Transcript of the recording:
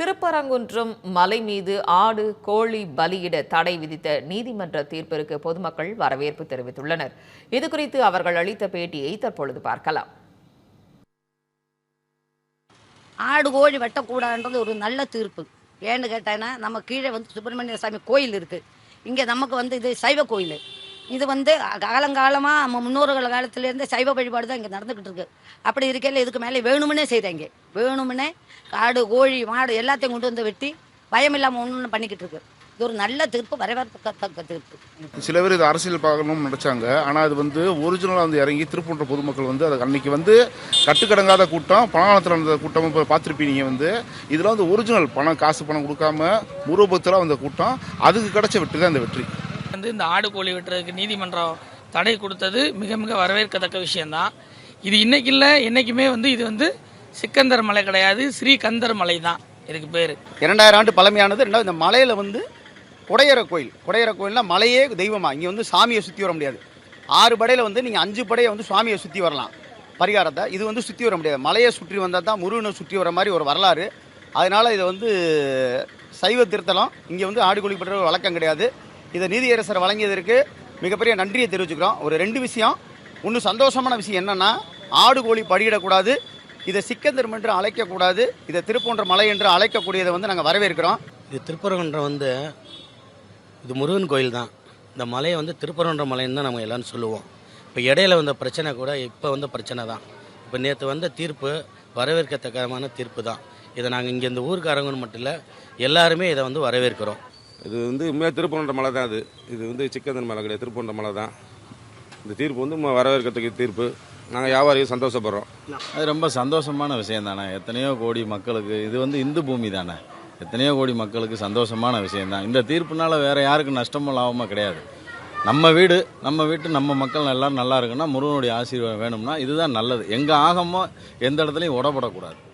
திருப்பரங்குன்றம் மலை மீது ஆடு கோழி பலியிட தடை விதித்த நீதிமன்ற தீர்ப்பிற்கு பொதுமக்கள் வரவேற்பு தெரிவித்துள்ளனர். இதுகுறித்து அவர்கள் அளித்த பேட்டியை தற்பொழுது பார்க்கலாம். ஆடு கோழி வெட்டக்கூடாதுன்றது ஒரு நல்ல தீர்ப்பு. ஏன்னு கேட்டேன்னா நம்ம கீழே வந்து சுப்பிரமணிய சாமி கோயில் இருக்குது இங்கே நமக்கு வந்து இது சைவ கோயில். இது வந்து காலங்காலமாக நம்ம முன்னோர்கள் காலத்துலேருந்து சைவ வழிபாடு தான் இங்கே நடந்துக்கிட்டு இருக்கு அப்படி இருக்கையில் இதுக்கு மேலே வேணுமுன்னே செய்கிறாங்க வேணுமுன்னே காடு கோழி மாடு எல்லாத்தையும் கொண்டு வந்து வெட்டி பயம் இல்லாமல் ஒன்று பண்ணிக்கிட்டு இருக்கு இது ஒரு நல்ல தீர்ப்பு வரவேற்கத்தக்க தீர்ப்பு. சில பேர் இது அரசியல் பார்க்கணும்னு நினைச்சாங்க. ஆனால் அது வந்து ஒரிஜினலாக வந்து இறங்கி திருப்பூன்ற பொதுமக்கள் வந்து அது அன்னைக்கு வந்து கட்டுக்கடங்காத கூட்டம் பணத்தில் நடந்த கூட்டம் இப்போ பார்த்துருப்பீங்க வந்து. இதில் வந்து ஒரிஜினல் பணம் காசு பணம் கொடுக்காம முருபத்தில் வந்த கூட்டம். அதுக்கு கிடைச்ச வெற்றி தான் இந்த வெற்றி. வந்து இந்த ஆடு கோழி வெட்டுறதுக்கு நீதிமன்றம் தடை கொடுத்தது மிக மிக வரவேற்கத்தக்க விஷயம்தான். இது இன்னைக்கு இல்லை என்னைக்குமே வந்து இது வந்து சிக்கந்தர் மலை கிடையாது ஸ்ரீகந்தர் மலை தான் இதுக்கு பேர். இரண்டாயிரம் ஆண்டு பழமையானது. ரெண்டாவது இந்த மலையில் வந்து குடையற கோயில். குடையற கோயில்னா மலையே தெய்வமாக இங்கே வந்து சாமியை சுற்றி வர முடியாது. ஆறு படையில் வந்து நீங்கள் அஞ்சு படையை வந்து சுவாமியை சுற்றி வரலாம். பரிகாரத்தை இது வந்து சுற்றி வர முடியாது. மலையை சுற்றி வந்தால் தான் முருகனை சுற்றி வர மாதிரி ஒரு வரலாறு. அதனால் இதை வந்து சைவ திருத்தலம் இங்கே வந்து ஆடு கோழி பற்ற வழக்கம் கிடையாது. இதை நீதியரசர் வழங்கியதற்கு மிகப்பெரிய நன்றியை தெரிவிச்சுக்கிறோம். ஒரு ரெண்டு விஷயம். ஒன்று சந்தோஷமான விஷயம் என்னென்னா ஆடு கோழி படியிடக்கூடாது இதை சிக்கந்தரும் என்று அழைக்கக்கூடாது இதை திருப்பூன்ற மலை என்று அழைக்கக்கூடியதை வந்து நாங்கள் வரவேற்கிறோம். இது திருப்பரங்குன்றம் வந்து இது முருகன் கோயில் தான். இந்த மலையை வந்து திருப்பரங்குன்ற மலைன்னு தான் நம்ம எல்லாரும் சொல்லுவோம். இப்போ இடையில வந்த பிரச்சனை கூட இப்போ வந்த பிரச்சனை தான். இப்போ நேற்று வந்த தீர்ப்பு வரவேற்கத்தக்கமான தீர்ப்பு தான். இதை நாங்கள் இங்கே இந்த ஊருக்காரங்கன்னு மட்டும் இல்லை எல்லாருமே இதை வந்து வரவேற்கிறோம். இது வந்து உண்மையாக திருப்பூன்ற மலை தான் அது. இது வந்து சிக்கந்தன் மலை கிடையாது திருப்பூன்ற மலை தான். இந்த தீர்ப்பு வந்து ம- வரவேற்கத்தக்க தீர்ப்பு. நாங்கள் வியாபாரியும் சந்தோஷப்படுறோம். அது ரொம்ப சந்தோஷமான விஷயம் தானே. எத்தனையோ கோடி மக்களுக்கு இது வந்து இந்து பூமி தானே. எத்தனையோ கோடி மக்களுக்கு சந்தோஷமான விஷயந்தான் இந்த தீர்ப்புனால வேறு யாருக்கும் நஷ்டமும் லாபமாக கிடையாது. நம்ம வீடு நம்ம வீட்டு நம்ம மக்கள் எல்லாரும் நல்லா இருக்குன்னா முருகனுடைய ஆசீர்வாதம் வேணும்னா இதுதான் நல்லது. எங்கள் ஆகமோ எந்த இடத்துலையும் உடப்படக்கூடாது.